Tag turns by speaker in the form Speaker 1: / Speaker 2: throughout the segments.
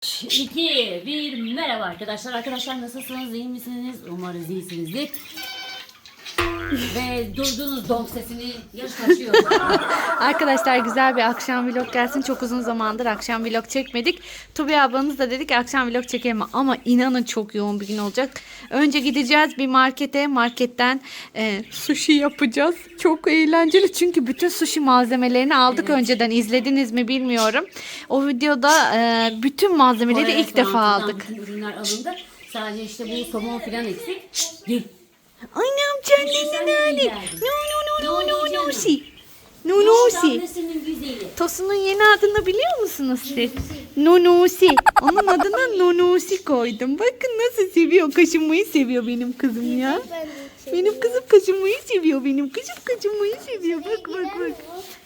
Speaker 1: 2, 1, merhaba arkadaşlar. Arkadaşlar nasılsınız? iyi misiniz? Umarız iyisinizdir. Ve duyduğunuz donk sesini yaş taşıyor.
Speaker 2: Arkadaşlar güzel bir akşam vlog gelsin. Çok uzun zamandır akşam vlog çekmedik. Tubi ablanız da dedik akşam vlog çekelim ama inanın çok yoğun bir gün olacak. Önce gideceğiz bir markete. Marketten e, sushi yapacağız. Çok eğlenceli çünkü bütün sushi malzemelerini aldık önceden. İzlediniz mi bilmiyorum. O videoda e, bütün malzemeleri ilk defa aldık.
Speaker 1: Bütün ürünler alındı. Sadece işte bu somon filan eksik. De
Speaker 2: nani.
Speaker 1: geldin.
Speaker 2: No no no no no
Speaker 1: No,
Speaker 2: si. No no si. Tosun'un yeni adını biliyor musunuz siz? Nunusi. Onun adına Nunusi koydum. Bakın nasıl seviyor. Kaşınmayı seviyor benim kızım ya. Benim kızım kaşınmayı seviyor. Benim kızım kaşınmayı seviyor. Bak bak bak.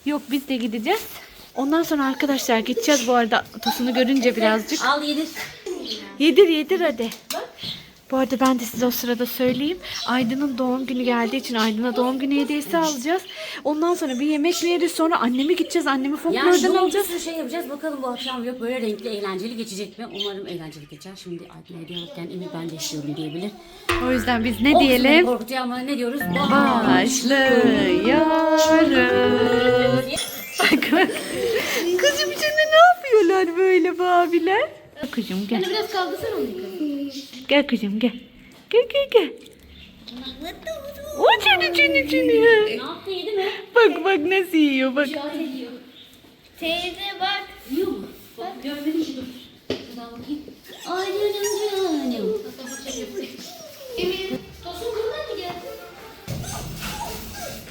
Speaker 2: Yok biz de gideceğiz. Ondan sonra arkadaşlar gideceğiz bu arada. Tosun'u görünce birazcık.
Speaker 1: Al yedir.
Speaker 2: Yedir yedir hadi. Bu arada ben de size o sırada söyleyeyim. Aydın'ın doğum günü geldiği için Aydın'a doğum günü hediyesi alacağız. Ondan sonra bir yemek mi yeriz sonra anneme gideceğiz. Annemi
Speaker 1: Yani
Speaker 2: folklordan
Speaker 1: bir
Speaker 2: alacağız.
Speaker 1: sürü şey yapacağız. Bakalım bu akşam yok böyle renkli eğlenceli geçecek mi? Umarım eğlenceli geçer. Şimdi Aydın hediye alırken Emir ben de istiyorum diyebilir.
Speaker 2: O yüzden biz ne diyelim?
Speaker 1: Korkutuyor ama ne diyoruz?
Speaker 2: Başlıyoruz. Kızım şimdi ne yapıyorlar böyle bu abiler? Kızım gel.
Speaker 3: Biraz kaldırsana onu.
Speaker 2: Gel kızım gel. Gel gel gel. O seni seni seni.
Speaker 1: Ne yaptı yedi mi?
Speaker 2: Bak bak nasıl yiyor bak.
Speaker 3: Teyze bak.
Speaker 1: Yiyor mu? Bak görmedim ki dur. Şuradan bakayım. Ay canım canım.
Speaker 3: Tosun buradan mı geldi?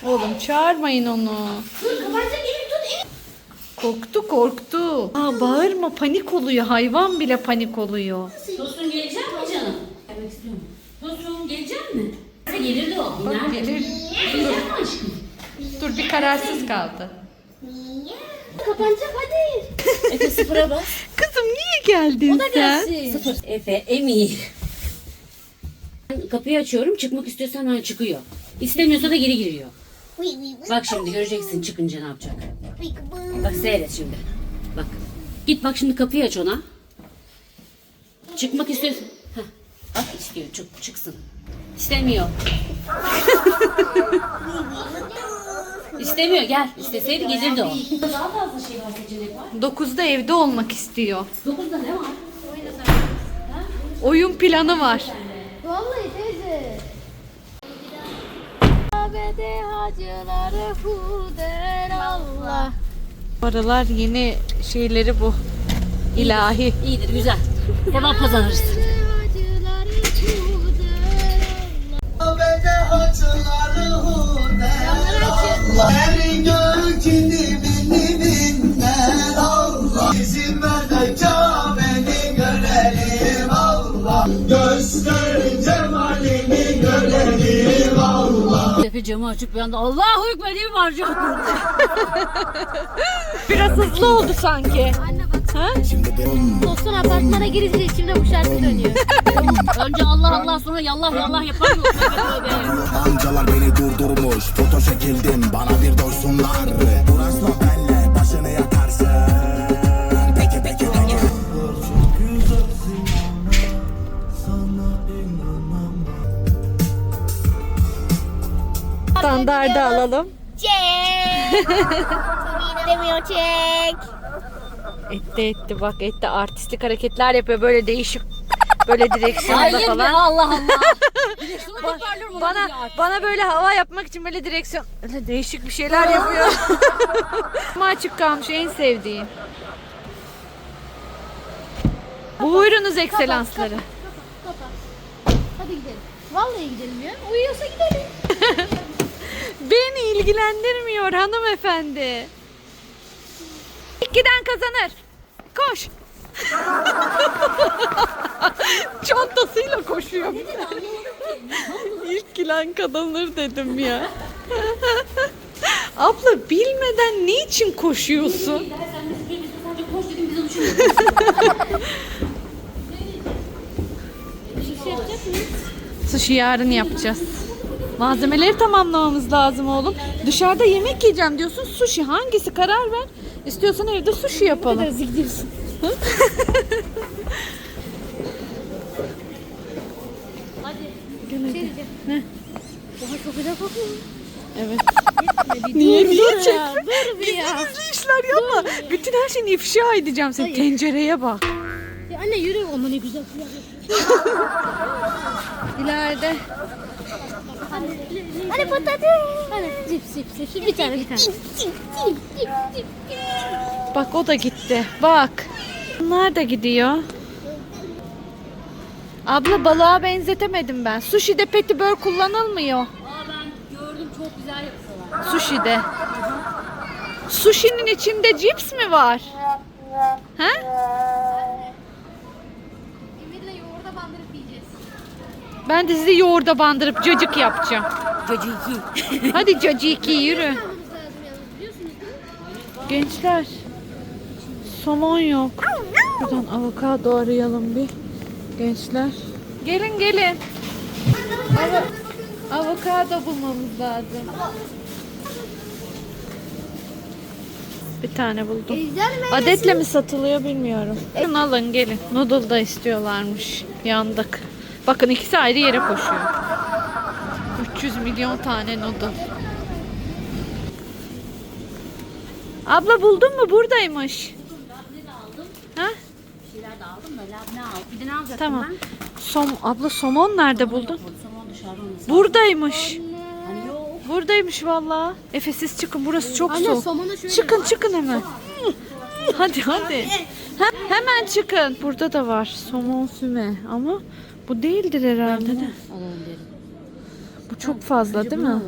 Speaker 2: Oğlum çağırmayın onu.
Speaker 3: Dur kapatacak Emir tut Emir.
Speaker 2: Korktu korktu. Aa, bağırma panik oluyor. Hayvan bile panik oluyor.
Speaker 1: Tosun gelecek mi canım? Gelmek istiyorum. Tosun gelecek mi? Gelirdi o.
Speaker 2: Bak gelir.
Speaker 1: Gelecek mi aşkım?
Speaker 2: Dur bir kararsız kaldı.
Speaker 3: Kapanacak hadi.
Speaker 1: Efe sıfıra bas.
Speaker 2: Kızım niye geldin sen?
Speaker 1: Sıfır. Efe, Emir. Ben Kapıyı açıyorum. Çıkmak istiyorsa hemen çıkıyor. İstemiyorsa da geri giriyor. Bak şimdi göreceksin çıkınca ne yapacak. Bak seyret şimdi. Bak. Git bak şimdi kapıyı aç ona. Çıkmak istiyorsun. Heh. Bak istiyor. Çık, çıksın. İstemiyor. İstemiyor gel. İsteseydi gelirdi o. Daha fazla şey var seçenek var.
Speaker 2: 9'da evde olmak istiyor.
Speaker 1: Dokuzda ne var?
Speaker 2: Oyun planı var.
Speaker 3: Vallahi teyze. Abede hacıları huder Allah.
Speaker 2: Bu aralar yeni şeyleri bu. İlahi.
Speaker 1: İyidir güzel. Sevap kazanırız.
Speaker 3: Hacıları huder
Speaker 4: Bede hacıları huder Allah Eri gökini bilinler Allah Bizim de Kabe'ni görelim Allah Göster Allah
Speaker 1: Efe camı açıp bir anda Allahu Ekber diye mi bağıracak?
Speaker 2: Biraz hızlı oldu sanki.
Speaker 3: Anne bak.
Speaker 2: Ha?
Speaker 3: Tosun apartmana girince içimde bu şarkı dönüyor.
Speaker 1: Önce Allah Allah sonra yallah yallah yapar mı?
Speaker 5: Amcalar beni durdurmuş Foto çekildim bana bir doysunlar
Speaker 2: Standarda alalım.
Speaker 3: Çek. Demiyor çek.
Speaker 2: Etti etti bak etti artistik hareketler yapıyor böyle değişik böyle direksiyonda
Speaker 1: Hayır be
Speaker 2: falan.
Speaker 1: Allah Allah. Direksiyonu.
Speaker 2: Bana bana böyle hava yapmak için böyle direksiyon öyle değişik bir şeyler yapıyor. Ama açık kalmış en sevdiğim. Buyurunuz ekselansları.
Speaker 3: Hadi gidelim. Vallahi gidelim ya. Uyuyorsa gidelim.
Speaker 2: Beni ilgilendirmiyor hanımefendi. İlk giden kazanır. Koş. Çantasıyla koşuyor. İlk giden kazanır dedim ya. Abla bilmeden niçin koşuyorsun? Sushi yarın yapacağız. Malzemeleri tamamlamamız lazım oğlum. Dışarıda yemek yiyeceğim diyorsun. Sushi hangisi karar ver. İstiyorsan evde sushi yapalım. Ne kadar zikirsin. Hadi. Şey Oha çok güzel kokuyor. Evet.
Speaker 3: Niye
Speaker 2: niye
Speaker 3: çekti? Dur bir ya.
Speaker 2: Gizli işler yapma. Dur. Bütün her şeyini ifşa edeceğim seni. Tencereye bak.
Speaker 3: Ya anne yürü. Ama ne güzel kulak
Speaker 2: İleride
Speaker 3: Hani patates. Hani cips cips cips. Bir tane bir tane.
Speaker 2: Bak o da gitti. Bak. Bunlar da gidiyor. Abla balığa benzetemedim ben. Sushi'de petibör kullanılmıyor.
Speaker 1: Aa ben gördüm çok güzel yapıyorlar.
Speaker 2: Sushi'de. Sushi'nin içinde cips mi var? Ha? Ben de sizi yoğurda bandırıp cacık yapacağım.
Speaker 1: Caciki.
Speaker 2: Hadi caciki yürü. Gençler. Somon yok. Buradan avokado arayalım bir. Gençler. Gelin gelin. Avo- avokado bulmamız lazım. Bir tane buldum. Adetle mi satılıyor bilmiyorum. Alın gelin. Noodle da istiyorlarmış. Yandık. Bakın ikisi ayrı yere koşuyor. 300 milyon tane noodle. Abla buldun mu? Buradaymış.
Speaker 1: Labne de aldım.
Speaker 2: Ha?
Speaker 1: Bir şeyler de aldım da labne aldım. Bir de ne alacaktım
Speaker 2: Tamam.
Speaker 1: ben?
Speaker 2: Som abla somon nerede buldun?
Speaker 1: Somon dışarıda olması.
Speaker 2: Buradaymış.
Speaker 1: Hani yok.
Speaker 2: Buradaymış vallahi. Efe siz çıkın burası çok
Speaker 3: Anne
Speaker 2: soğuk.
Speaker 3: somonu şöyle.
Speaker 2: Çıkın çıkın hemen. Hadi hadi. He- hemen çıkın. Burada da var somon füme ama bu değildir herhalde. de.
Speaker 1: Alalım dedim.
Speaker 2: Bu çok fazla değil mi?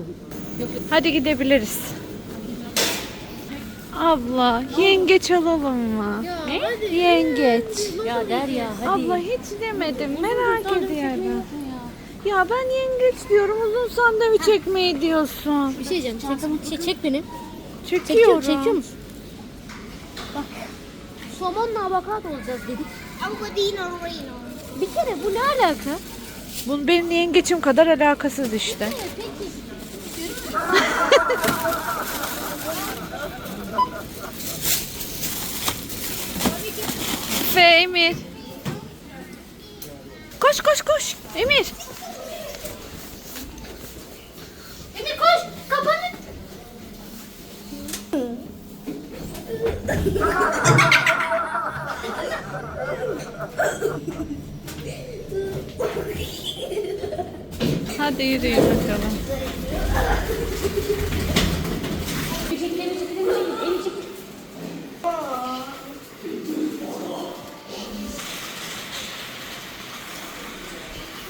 Speaker 2: Hadi gidebiliriz. Abla yengeç alalım mı? Yengeç.
Speaker 1: Ya der ya hadi.
Speaker 2: Abla hiç demedim merak ediyorum. Ya ben yengeç diyorum uzun sandviç ekmeği diyorsun.
Speaker 3: Bir şey diyeceğim. Çek, çek, çek beni.
Speaker 2: Çekiyorum.
Speaker 3: Çekiyor, çekiyor musun? Bak. Somonla avokado olacağız dedik. Bir kere bu ne alaka?
Speaker 2: Bu benim yengeçim kadar alakasız işte. Ve Emir. Koş koş koş. Emir.
Speaker 3: Emir koş. Kapanın.
Speaker 2: Hadi yürüyün bakalım.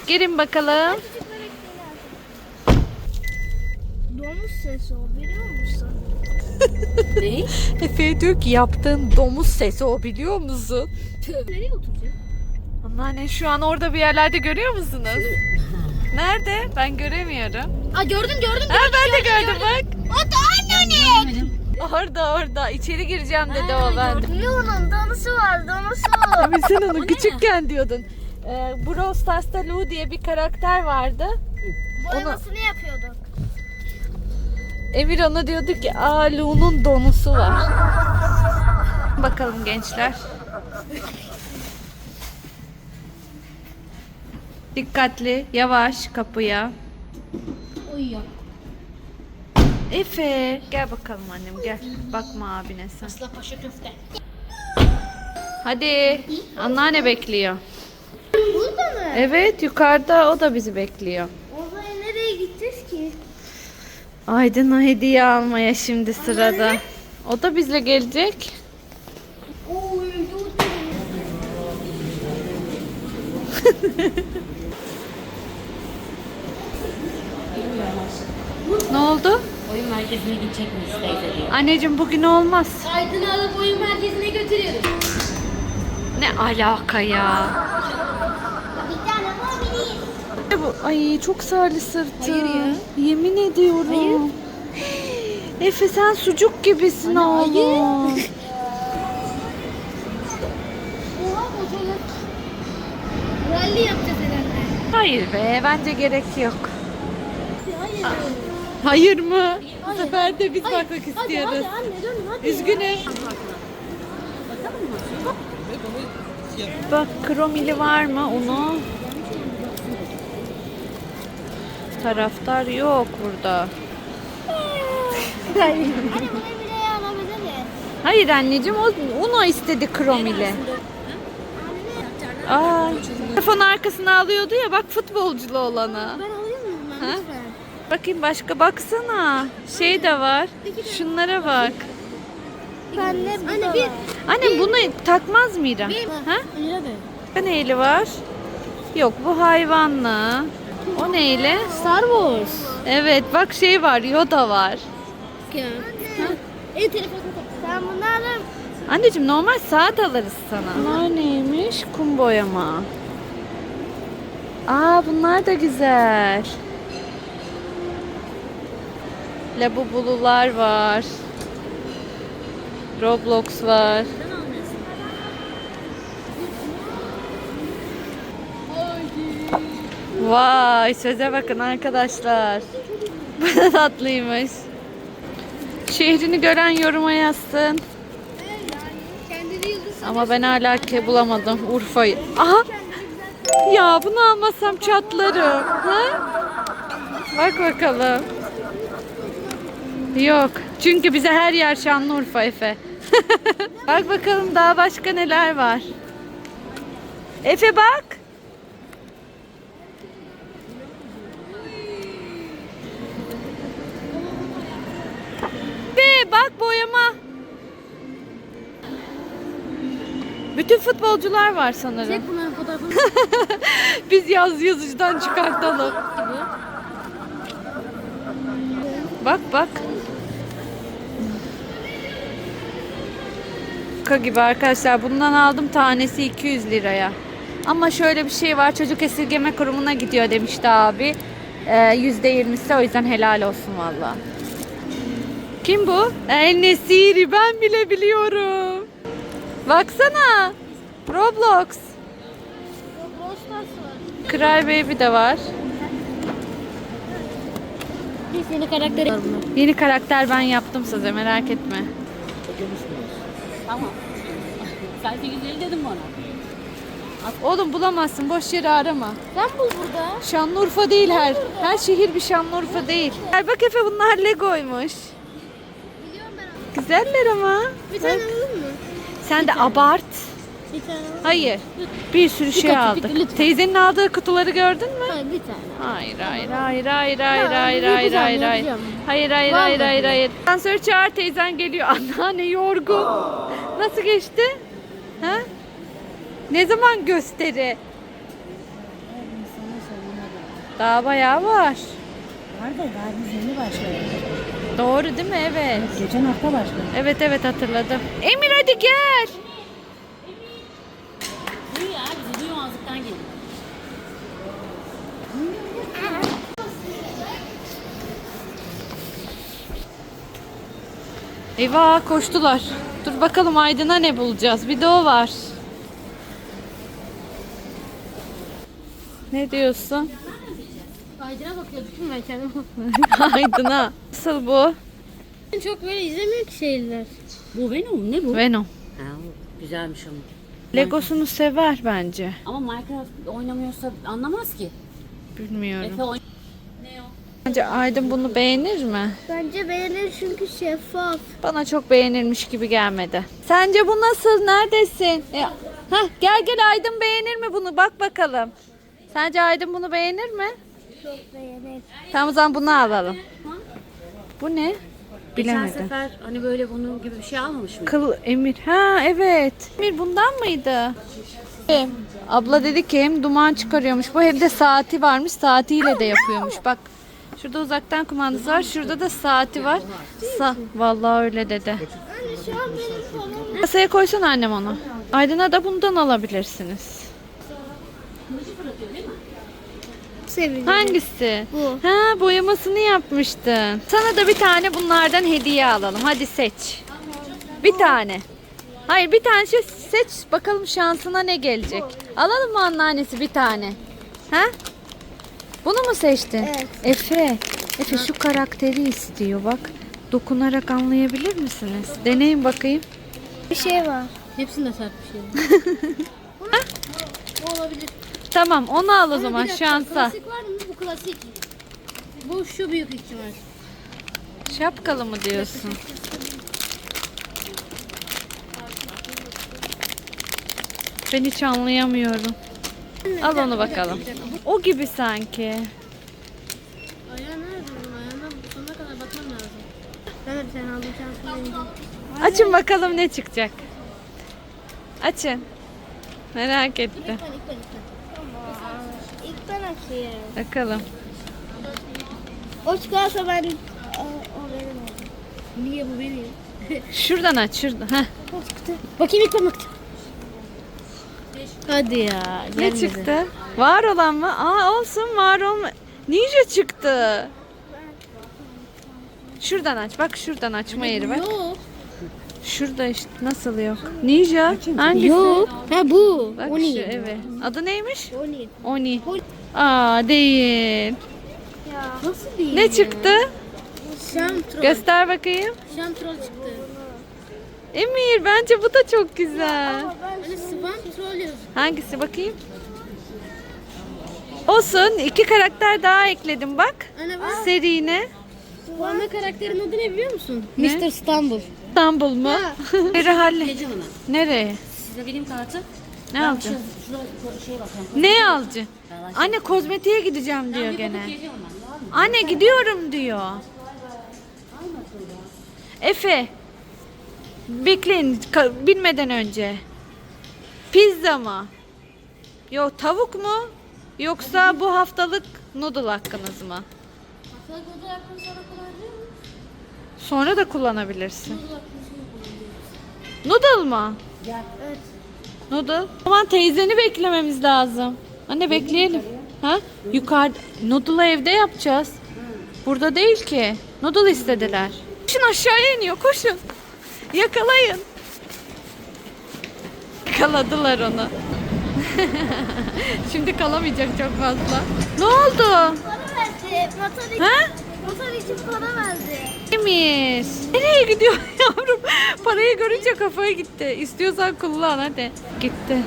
Speaker 2: Girin bakalım.
Speaker 3: Domuz sesi o biliyor musun?
Speaker 1: Ne?
Speaker 2: Efe diyor ki yaptığın domuz sesi o biliyor musun?
Speaker 3: Nereye oturacak?
Speaker 2: Anneanne şu an orada bir yerlerde görüyor musunuz? Nerede? Ben göremiyorum.
Speaker 3: Aa gördüm gördüm.
Speaker 2: Ha, ben de gördüm bak.
Speaker 3: O da anne
Speaker 2: Orada orada. İçeri gireceğim dedi o ben. de.
Speaker 3: Leon'un donusu var donusu.
Speaker 2: Abi sen onu küçükken diyordun. Ee, Brawl Stars'ta Lou diye bir karakter vardı.
Speaker 3: Boyamasını yapıyorduk.
Speaker 2: Emir ona diyordu ki aa Lou'nun donusu var. Bakalım gençler. Dikkatli, yavaş kapıya.
Speaker 3: Uyuyor.
Speaker 2: Efe, gel bakalım annem gel. Bakma abine sen.
Speaker 3: Asla paşa köfte.
Speaker 2: Hadi, anneanne bekliyor.
Speaker 3: Burada mı?
Speaker 2: Evet, yukarıda o da bizi bekliyor.
Speaker 3: O zaman nereye gideceğiz ki?
Speaker 2: Aydın'a hediye almaya şimdi sırada. O da bizle gelecek.
Speaker 3: Oy,
Speaker 2: Ne oldu?
Speaker 1: Oyun merkezine gidecek miyiz teyze diyor.
Speaker 2: Anneciğim bugün olmaz.
Speaker 3: Aydın'ı alıp oyun merkezine götürüyoruz.
Speaker 2: Ne alaka ya?
Speaker 3: Bir tane.
Speaker 2: Ne bu? Ay çok sarı sırtı.
Speaker 3: Hayır ya.
Speaker 2: Yemin ediyorum. Efe sen sucuk gibisin oğlum.
Speaker 3: Oha motorlar. Rally yapacağız herhalde.
Speaker 2: Hayır be bence gerek yok.
Speaker 3: Hayır.
Speaker 2: Hayır mı? Bu sefer de biz bakmak
Speaker 3: Hadi
Speaker 2: istiyoruz.
Speaker 3: hadi anne dön hadi.
Speaker 2: Üzgünüm. Bak kromili var mı onu? Taraftar yok burada.
Speaker 3: Anne bunu bile alabilir
Speaker 2: Hayır anneciğim o Uno istedi krom ile. Aa, telefon arkasına alıyordu ya bak futbolculu olanı.
Speaker 3: Ben alayım mı bundan
Speaker 2: Ha?
Speaker 3: lütfen?
Speaker 2: Bakayım başka baksana. Şey de var. Şunlara bak.
Speaker 3: Ben de Anne bir.
Speaker 2: Anne bunu takmaz Mira. Ha?
Speaker 3: Lira be.
Speaker 2: Bu neyle var? Yok bu hayvanlı. O neyle?
Speaker 3: Star Wars.
Speaker 2: Evet bak şey var Yoda var.
Speaker 3: E telefonu Sen bunu alır
Speaker 2: Anneciğim normal saat alırız sana. Bunlar neymiş? Kum boyama. Aa bunlar da güzel. Labubulular var. Roblox var. Vay söze bakın arkadaşlar. Bu da tatlıymış. Şehrini gören yoruma yazsın. Ama ben hala ke bulamadım Urfa'yı. Aha! Ya bunu almasam çatlarım. Ha? Bak bakalım. Yok. Çünkü bize her yer Şanlıurfa Efe. bak bakalım daha başka neler var. Efe bak. Be bak boyama. Bütün futbolcular var sanırım.
Speaker 3: Çek bunların fotoğrafını.
Speaker 2: Biz yaz yazıcıdan çıkartalım. Bak bak. Şaka gibi arkadaşlar. Bundan aldım tanesi 200 liraya. Ama şöyle bir şey var. Çocuk esirgeme kurumuna gidiyor demişti abi. Ee, %20'si o yüzden helal olsun valla. Kim bu? El Nesiri ben bile biliyorum. Baksana. Roblox.
Speaker 3: Stars var.
Speaker 2: Cry Baby de var.
Speaker 3: Var bunlar.
Speaker 2: Yeni karakter ben yaptım size merak etme.
Speaker 1: Tamam. Sen 850 dedim bana.
Speaker 2: Oğlum bulamazsın boş yere arama.
Speaker 3: Sen bul burada.
Speaker 2: Şanlıurfa değil her. Her şehir bir Şanlıurfa değil. Bak Efe bunlar Lego'ymuş. Güzeller ama.
Speaker 3: Bir tane alalım mı?
Speaker 2: Sen de abart.
Speaker 3: Bir tane alalım.
Speaker 2: Hayır. Bir sürü şey
Speaker 3: kutu,
Speaker 2: aldık.
Speaker 3: lütfen.
Speaker 2: Teyzenin aldığı kutuları gördün mü?
Speaker 3: Hayır bir tane.
Speaker 2: Hayır hayır hayır hayır hayır
Speaker 3: Ya,
Speaker 2: hayır hayır
Speaker 3: yapacağım,
Speaker 2: hayır hayır.
Speaker 3: yapacağım.
Speaker 2: Hayır hayır
Speaker 3: Vallahi.
Speaker 2: hayır hayır hayır. Asansör çağır teyzen geliyor. Anneanne yorgun. Nasıl geçti? Ha? Ne zaman gösteri? Daha bayağı var.
Speaker 1: Var da daha biz yeni başladık.
Speaker 2: Doğru değil mi? Evet.
Speaker 1: Geçen hafta başladık.
Speaker 2: Evet evet hatırladım. Emir hadi gel.
Speaker 1: Duyuyor geliyor.
Speaker 2: Eyvah koştular. Dur bakalım Aydın'a ne bulacağız. Bir de o var. Ne diyorsun?
Speaker 3: Aydın'a mi ben kendime?
Speaker 2: Aydın'a. Nasıl bu?
Speaker 3: Çok böyle izlemiyor ki şeyler.
Speaker 1: Bu Venom ne bu?
Speaker 2: Venom.
Speaker 1: Ha, güzelmiş ama.
Speaker 2: Legosunu sever bence.
Speaker 1: Ama Minecraft oynamıyorsa anlamaz ki.
Speaker 2: Bilmiyorum.
Speaker 1: Efe oyn...
Speaker 2: Bence Aydın bunu beğenir mi?
Speaker 3: Bence beğenir çünkü şeffaf.
Speaker 2: Bana çok beğenilmiş gibi gelmedi. Sence bu nasıl? Neredesin? E, heh, gel gel Aydın beğenir mi bunu? Bak bakalım. Sence Aydın bunu beğenir mi?
Speaker 3: Çok beğenir.
Speaker 2: Tamam o zaman bunu alalım. Bu ne?
Speaker 1: Geçen
Speaker 2: Bilemedim.
Speaker 1: sefer hani böyle bunun gibi bir şey almamış mı?
Speaker 2: Kıl Emir. Ha evet. Emir bundan mıydı? Abla dedi ki hem duman çıkarıyormuş bu hem de saati varmış saatiyle de yapıyormuş. Bak şurada uzaktan kumandası var şurada da saati var. Sa Vallahi öyle dedi. Kasaya koysana annem onu. Aydın'a da bundan alabilirsiniz.
Speaker 3: Seviyorum.
Speaker 2: Hangisi?
Speaker 3: Bu.
Speaker 2: Ha boyamasını yapmıştın. Sana da bir tane bunlardan hediye alalım. Hadi seç. Bir tane. Hayır bir tane şey seç bakalım şansına ne gelecek. Alalım mı anneannesi bir tane? Ha? Bunu mu seçtin?
Speaker 3: Evet.
Speaker 2: Efe. Efe şu karakteri istiyor bak. Dokunarak anlayabilir misiniz? Deneyin bakayım.
Speaker 3: Bir şey var. Hepsinde sert bir şey var. Bu olabilir.
Speaker 2: Tamam onu al o zaman
Speaker 3: dakika,
Speaker 2: şansa.
Speaker 3: Klasik var mı? Bu klasik. Bu şu büyük ihtimal.
Speaker 2: Şapkalı mı diyorsun? Ben hiç anlayamıyorum. Al onu bakalım. O gibi sanki.
Speaker 3: Ayağı nerede bunun? Ayağına sonuna kadar bakmam lazım. Ben de bir tane aldım. Şansını deneyeceğim.
Speaker 2: Açın bakalım ne çıkacak. Açın. Merak ettim.
Speaker 3: İlk ben, ilk ben, ilk ben. İlk ben açayım.
Speaker 2: Bakalım.
Speaker 3: O çıkarsa ben... O, o benim oldu. Niye bu benim?
Speaker 2: Şuradan aç, şuradan. Heh.
Speaker 3: Bakayım ilk ben bakacağım. Hadi ya.
Speaker 2: Ne çıktı? Var olan mı? Aa olsun var olma. Ninja çıktı. Şuradan aç. Bak şuradan açma yeri bak.
Speaker 3: Yok.
Speaker 2: Şurada işte nasıl yok? Ninja. Hangisi?
Speaker 3: Yok. Ha bu.
Speaker 2: Bak
Speaker 3: Oni.
Speaker 2: şu evet. Adı neymiş?
Speaker 3: Oni.
Speaker 2: Oni. Aa değil.
Speaker 3: Ya. Nasıl değil?
Speaker 2: Ne çıktı?
Speaker 3: Şam troll.
Speaker 2: Göster bakayım.
Speaker 3: Şam troll çıktı.
Speaker 2: Emir bence bu da çok güzel.
Speaker 3: Hani yazıyor.
Speaker 2: Hangisi bakayım? Olsun. iki karakter daha ekledim bak.
Speaker 3: Ana bak.
Speaker 2: Serine.
Speaker 3: Bu ana karakterin adı ne biliyor musun?
Speaker 2: Ne?
Speaker 3: Mr. İstanbul.
Speaker 2: İstanbul mu? Nereye halle? Nereye?
Speaker 1: Size benim kartı.
Speaker 2: Ne
Speaker 1: Ben
Speaker 2: alacaksın?
Speaker 1: şu- Şurada şey bakıyorum.
Speaker 2: Ne alacaksın? Anne kozmetiğe gideceğim diyor gene.
Speaker 1: Geleceğim ben. Var mı?
Speaker 2: Anne gidiyorum diyor. Efe. Bekleyin ka- binmeden önce. Pizza mı? Yok tavuk mu? Yoksa bu haftalık noodle hakkınız mı? Sonra da kullanabilirsin. Noodle mı?
Speaker 3: Evet.
Speaker 2: Noodle. O zaman teyzeni beklememiz lazım. Anne bekleyelim. Ha? Yukarı noodle'ı evde yapacağız. Burada değil ki. Noodle istediler. Koşun aşağıya iniyor koşun. Yakalayın. Yakaladılar onu. Şimdi kalamayacak çok fazla. Ne oldu?
Speaker 3: Para verdi. Motor için,
Speaker 2: Ha?
Speaker 3: motor için para verdi.
Speaker 2: Emir. Nereye gidiyor yavrum? Parayı görünce kafaya gitti. İstiyorsan kullan hadi. Gitti.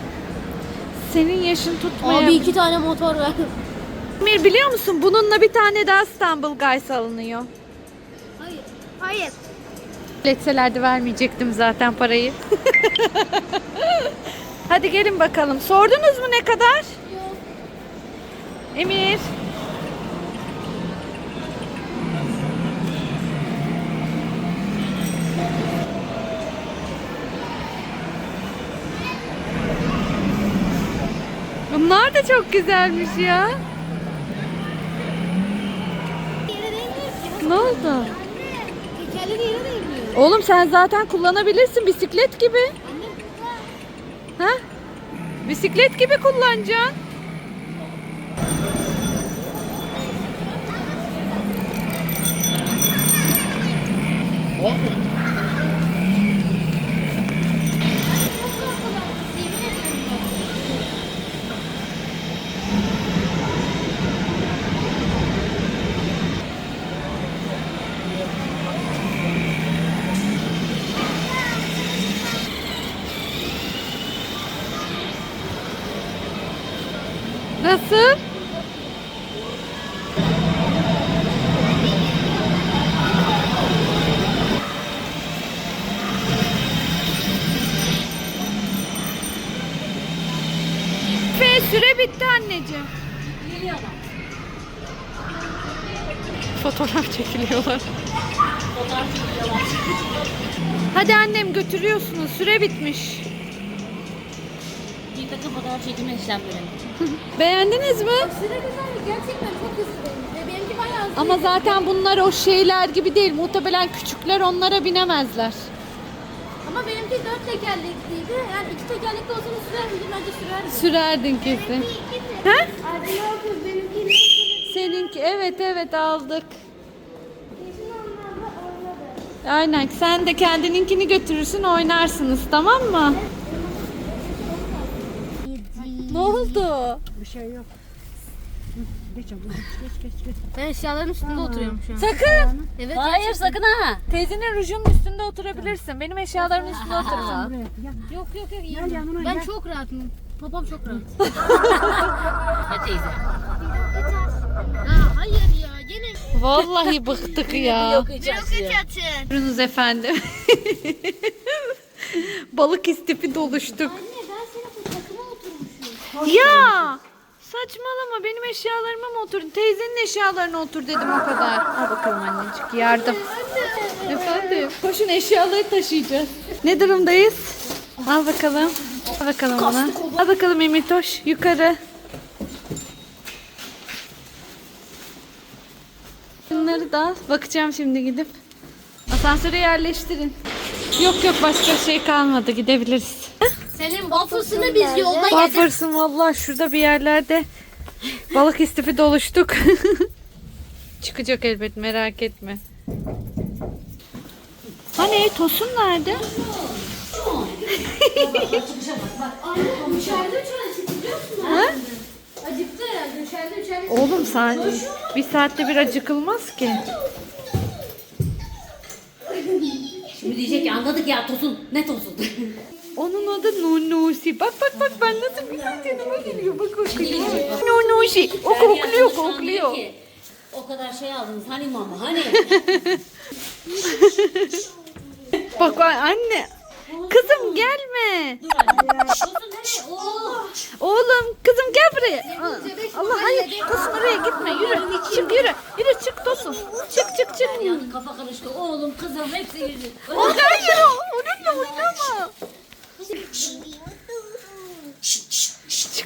Speaker 2: Senin yaşın tutmaya.
Speaker 3: Abi iki tane motor ver.
Speaker 2: Emir biliyor musun? Bununla bir tane daha İstanbul Guys alınıyor.
Speaker 3: Hayır. Hayır.
Speaker 2: Etselerdi vermeyecektim zaten parayı. Hadi gelin bakalım. Sordunuz mu ne kadar?
Speaker 3: Yok.
Speaker 2: Emir. Bunlar da çok güzelmiş ya. Ne oldu?
Speaker 3: Tekerleri yere.
Speaker 2: Oğlum sen zaten kullanabilirsin bisiklet gibi. Ha? Bisiklet gibi kullanacaksın. Nasıl? Ve süre bitti anneciğim. Fotoğraf çekiliyorlar. Hadi annem götürüyorsunuz. Süre bitmiş.
Speaker 1: Bir takım fotoğraf çekilme işlemleri.
Speaker 2: Beğendiniz mi?
Speaker 3: Sıra güzel. Gerçekten çok hızlı. Ve benimki bayağı hızlı.
Speaker 2: Ama zaten bunlar o şeyler gibi değil. Muhtemelen küçükler onlara binemezler.
Speaker 3: Ama benimki dört tekerlekliydi. Yani iki tekerlekli olsa da sürer miydim? Bence sürerdim.
Speaker 2: Sürerdin kesin. Ha?
Speaker 3: Abi yok kız benimki
Speaker 2: Seninki evet evet aldık. Aynen sen de kendininkini götürürsün oynarsınız tamam mı? Ne oldu?
Speaker 3: Ben eşyaların üstünde oturuyorum şu an.
Speaker 2: Sakın.
Speaker 3: Evet.
Speaker 1: Hayır sakın ha.
Speaker 2: Teyzenin rujunun üstünde oturabilirsin. Benim eşyalarımın üstünde oturma.
Speaker 3: Yok yok yok iyi. Ben çok rahatım. Babam çok rahat.
Speaker 1: Ya teyze.
Speaker 3: Ha hayır ya gene.
Speaker 2: Vallahi bıktık ya.
Speaker 1: Yok.
Speaker 2: Buyurunuz efendim. Balık istifi doluştuk.
Speaker 3: Anne ben seni bu takıma oturmuşum.
Speaker 2: Ya saçmalama benim eşyalarıma mı oturdun? Teyzenin eşyalarına otur dedim o kadar. Al bakalım annecik yardım. Efendim koşun eşyaları taşıyacağız. Ne durumdayız? Al bakalım. Al bakalım bana. Al bakalım Emitoş yukarı. Bunları da bakacağım şimdi gidip. Asansöre yerleştirin. Yok yok başka şey kalmadı gidebiliriz.
Speaker 3: Senin waffles'ını biz yolda yedik.
Speaker 2: Wafers'ın valla şurada bir yerlerde balık istifi doluştuk. Çıkacak elbet merak etme. Hani Tosun nerede?
Speaker 3: Dışarıda uçan çıktı biliyor musun?
Speaker 2: Ha?
Speaker 3: Acıktı herhalde.
Speaker 2: Oğlum sen bir saatte bir acıkılmaz ki.
Speaker 1: Şimdi diyecek ki anladık ya tosun. Ne tosun?
Speaker 2: Onun adı Nunusi. Bak bak bak ben nasıl güzel yanıma geliyor. Bak bak. Nunusi. O kokluyor kokluyor.
Speaker 1: O kadar şey aldınız hani mama hani.
Speaker 2: Bak anne. Kızım gelme. Oğlum kızım gel buraya. Allah hayır. Tosun oraya gitme. Yürü. Çık yürü. Yürü çık Tosun. Çık çık çık.
Speaker 1: Yani kafa karıştı. Oğlum kızım hepsi.
Speaker 2: O hayır. Onunla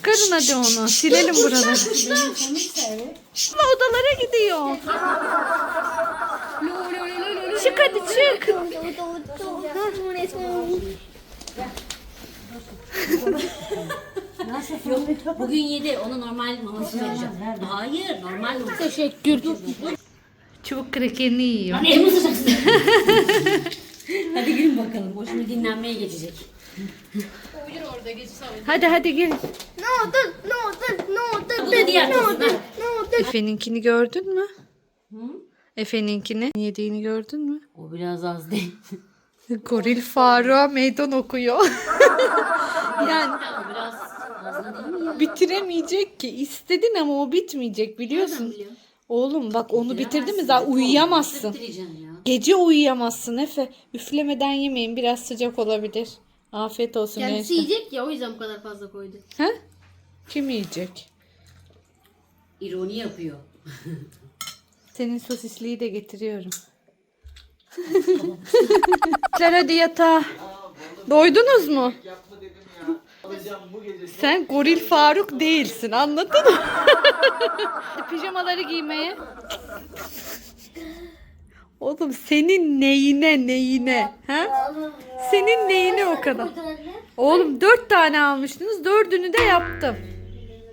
Speaker 2: Çıkarın hadi onu. Silelim buraları. Allah odalara gidiyor. Çık hadi çık.
Speaker 1: Yok bugün yedi. Ona normal mamasını vereceğim. Hayır normal maması.
Speaker 2: Teşekkür. Çubuk krakerini yiyor.
Speaker 1: Hani elimi sıcaksın. Hadi girin bakalım. O şimdi dinlenmeye geçecek.
Speaker 2: Hadi hadi gel.
Speaker 3: No dur, no
Speaker 2: Efe'ninkini gördün mü? Efe'ninkini yediğini gördün mü?
Speaker 1: O biraz az değil.
Speaker 2: Goril Faruk'a meydan okuyor. yani
Speaker 1: biraz fazla değil mi ya?
Speaker 2: bitiremeyecek ki. İstedin ama o bitmeyecek biliyorsun. Oğlum bak onu bitirdi mi zaten uyuyamazsın. Gece uyuyamazsın Efe. Üflemeden yemeyin biraz sıcak olabilir. Afiyet olsun
Speaker 3: Kendisi
Speaker 2: gençler.
Speaker 3: yiyecek ya o yüzden bu kadar fazla koydu.
Speaker 2: Ha? Kim yiyecek?
Speaker 1: İroni yapıyor.
Speaker 2: Senin sosisliği de getiriyorum. Sen hadi yatağa. Doydunuz mu? Sen goril Faruk değilsin anladın mı? Pijamaları giymeye. Oğlum senin neyine neyine? Ha? Senin neyine o kadar? Oğlum dört tane almıştınız. Dördünü de yaptım.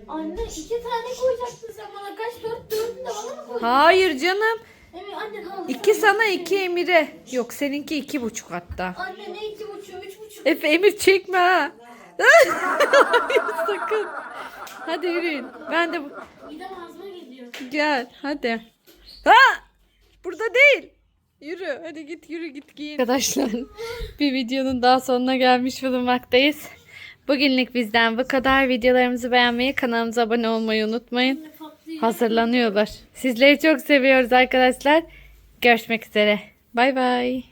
Speaker 3: Anne iki tane koyacaktın sen bana kaç dört dördünü de bana mı koydun?
Speaker 2: Hayır canım.
Speaker 3: Evet anne kaldı.
Speaker 2: İki sana iki Emir'e. Yok seninki iki buçuk hatta.
Speaker 3: Anne ne iki buçuk üç buçuk.
Speaker 2: Efe Emir çekme ha. Hayır sakın. Hadi yürüyün. Ben de
Speaker 3: Midem ağzıma geliyor.
Speaker 2: gel hadi. Ha! Burada değil. Yürü hadi git yürü git giyin. Arkadaşlar bir videonun daha sonuna gelmiş bulunmaktayız. Bugünlük bizden bu kadar. Videolarımızı beğenmeyi, kanalımıza abone olmayı unutmayın. Hazırlanıyorlar. Sizleri çok seviyoruz arkadaşlar. Görüşmek üzere. Bay bay.